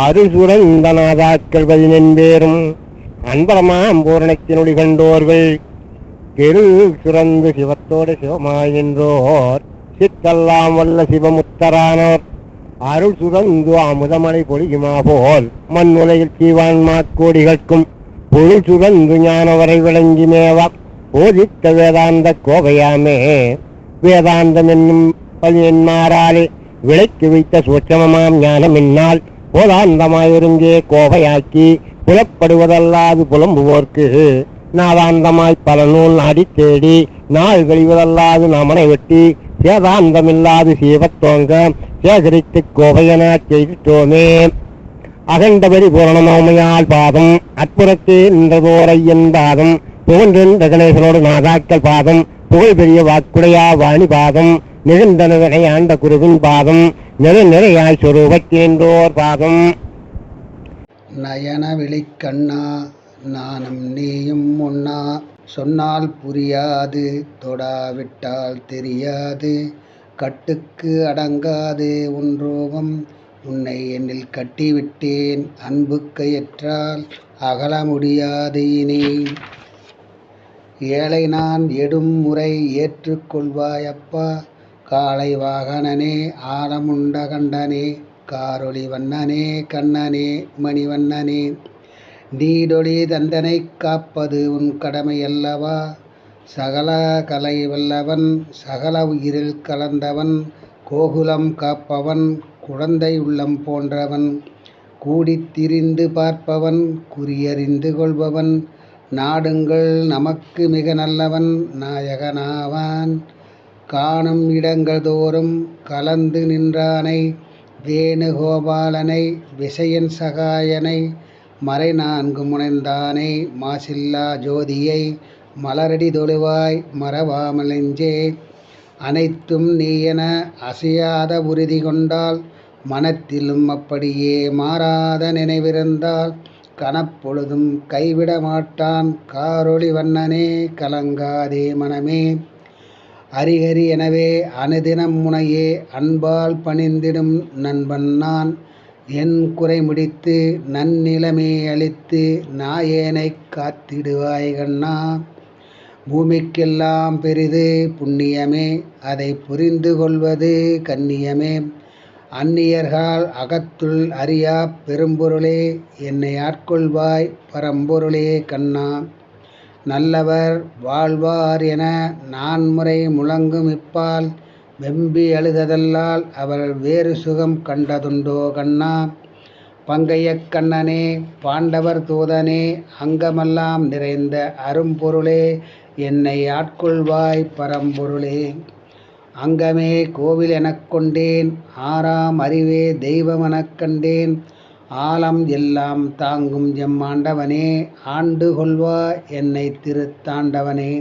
அருசுரந்த நாதாக்கள் பதினென்பேரும் அன்பரமாம் பூரணத்தினொளி கண்டோர்கள். கெரு சுரந்து சிவத்தோடு சிவமாயின்றோர் சித்தெல்லாம் வல்ல சிவமுத்தரானோர். அருள் சுரந்து அமுதமலை பொழியுமா போல் மண் உலகில் சீவான்மா கோடிகளுக்கும் பொருள் சுரந்து ஞானவரை விளங்கி மேவா போதித்த வேதாந்த கோவையாமே வேதாந்தம் என்னும் பதினென்மாறாலே விளக்கி வைத்த சூட்சமமாம் ஞானம் என்னால். போதாந்தமாய் ஒருங்கே கோவையாக்கி புலப்படுவதல்லாது புலம்புவோர்க்கு. நாதாந்தமாய் பல நூல் நாடி தேடி நாள் கழிவதல்லாது நமனை வெட்டி சேதாந்தமில்லாது சீவத்தோங்க சேகரித்து கோவையன செய்திட்டோமே. அகண்டபடி பூரணமாமையால் பாதம் அற்புறத்தே நின்றதோரையன் பாதம் புகழ்ந்த கணேசனோடு நாதாக்கள் பாதம் புகழ் பெரிய வாக்குடையா வாணி பாதம் நிகழ்ந்தன ஆண்ட குருவின் பாதம் நிறை நிறையாய் சொரூபத்தேன்றோர் பாதம் நயன விழிக்கண்ணா நானும் நீயும் ஒன்னா சொன்னால் புரியாது தொடாவிட்டால் தெரியாது. கட்டுக்கு அடங்காது உன் ரோகம் உன்னை என்னில் கட்டிவிட்டேன் அன்பு கயற்றால் அகல முடியாது இனி. ஏழை நான் எடும் முறை ஏற்றுக்கொள்வாயப்பா. காளை வாகனனே ஆலமுண்ட கண்டனே காரொளி வண்ணனே கண்ணனே மணிவண்ணனே நீடொளி தந்தனை காப்பது உன் கடமை அல்லவா? சகல கலை வல்லவன் சகல உயிரில் கலந்தவன் கோகுலம் காப்பவன் குழந்தை உள்ளம் போன்றவன். கூடித்திரிந்து பார்ப்பவன் குறியறிந்து கொள்பவன். நாடுங்கள் நமக்கு மிக நல்லவன் நாயகனாவான். காணும் இடங்கள் தோறும் கலந்து நின்றானை வேணுகோபாலனை விசயன் சகாயனை மறை நான்கு முனைந்தானை மாசில்லா ஜோதியை மலரடி தொழுவாய் மறவாமலெஞ்சே அனைத்தும் நீயென அசையாத உறுதி கொண்டால் மனத்திலும் அப்படியே மாறாத நினைவிருந்தால் கனப்பொழுதும் கைவிட மாட்டான் காரொளி வண்ணனே கலங்காதே மனமே. ஹரிஹரி எனவே அனுதினம் முனையே அன்பால் பணிந்திடும் நண்பன் நான். என் குறை முடித்து நன்னிலமே அளித்து நாயேனை காத்திடுவாய் கண்ணா. பூமிக்கெல்லாம் பெரிது புண்ணியமே அதை புரிந்து கொள்வது கண்ணியமே. அந்நியர்கள் அகத்துள் அறியா பெரும்பொருளே என்னை ஆட்கொள்வாய் பரம்பொருளே கண்ணா. நல்லவர் வாழ்வார் என நான்முறை முழங்கும் இப்பால் வெம்பி அழுததல்லால் அவள் வேறு சுகம் கண்டதுண்டோ கண்ணா? பங்கைய கண்ணனே பாண்டவர் தூதனே அங்கமெல்லாம் நிறைந்த அரும்பொருளே என்னை ஆட்கொள்வாய் பரம்பொருளே. அங்கமே கோவில் எனக் கொண்டேன் ஆறாம் அறிவே தெய்வம் எனக் கண்டேன் ஆலம் எல்லாம் தாங்கும் எம்மாண்டவனே ஆண்டு கொள்வா என்னை திருத்தாண்டவனே.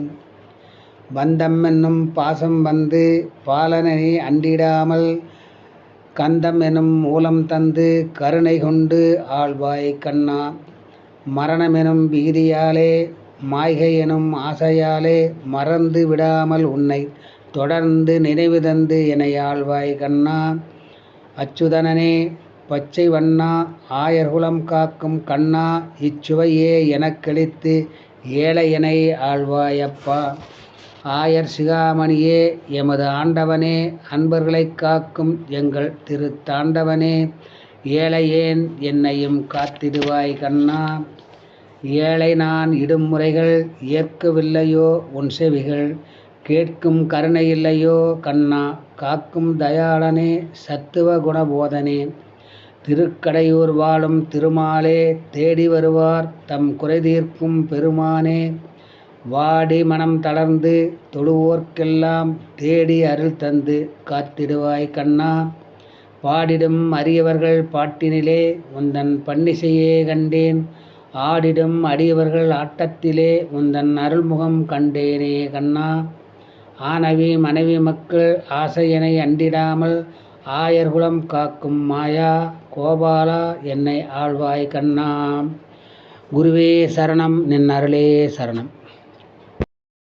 பந்தம் என்னும் பாசம் வந்து பாலனனை அண்டிடாமல் கந்தம் எனும் மூலம் தந்து கருணை கொண்டு ஆழ்வாய் கண்ணா. மரணமெனும் பீதியாலே மாய்கை எனும் ஆசையாலே மறந்து விடாமல் உன்னை தொடர்ந்து நினைவு தந்து என்னை ஆழ்வாய் கண்ணா. அச்சுதனனே பச்சை வண்ணா ஆயர்குலம் காக்கும் கண்ணா இச்சுவையே எனக்களித்து ஏழையனை ஆழ்வாயப்பா ஆயர் சிகாமணியே எமது ஆண்டவனே அன்பர்களைக் காக்கும் எங்கள் திருத்தாண்டவனே ஏழையேன் என்னையும் காத்திடுவாய் கண்ணா. ஏழை நான் இடும் முறைகள் ஏற்கவில்லையோ உன் செவிகள் கேட்கும் கருணை இல்லையோ கண்ணா. காக்கும் தயாளனே சத்துவ குணபோதனே திருக்கடையூர் வாழும் திருமாலே தேடி வருவார் தம் குறைதீர்க்கும் பெருமானே. வாடி மனம் தளர்ந்து தொழுவோர்க்கெல்லாம் தேடி அருள் தந்து காத்திடுவாய் கண்ணா. பாடிடும் அரியவர்கள் பாட்டினிலே உந்தன் பன்னிசையே கண்டேன். ஆடிடும் அடியவர்கள் ஆட்டத்திலே உந்தன் அருள்முகம் கண்டேனே கண்ணா. ஆனவி மனைவி மக்கள் ஆசையனை அண்டிடாமல் ஆயர்குலம் காக்கும் மாயா. கோபாலா என்னை ஆழ்வாய் கண்ணாம். குருவே சரணம் நின் அருளே சரணம்.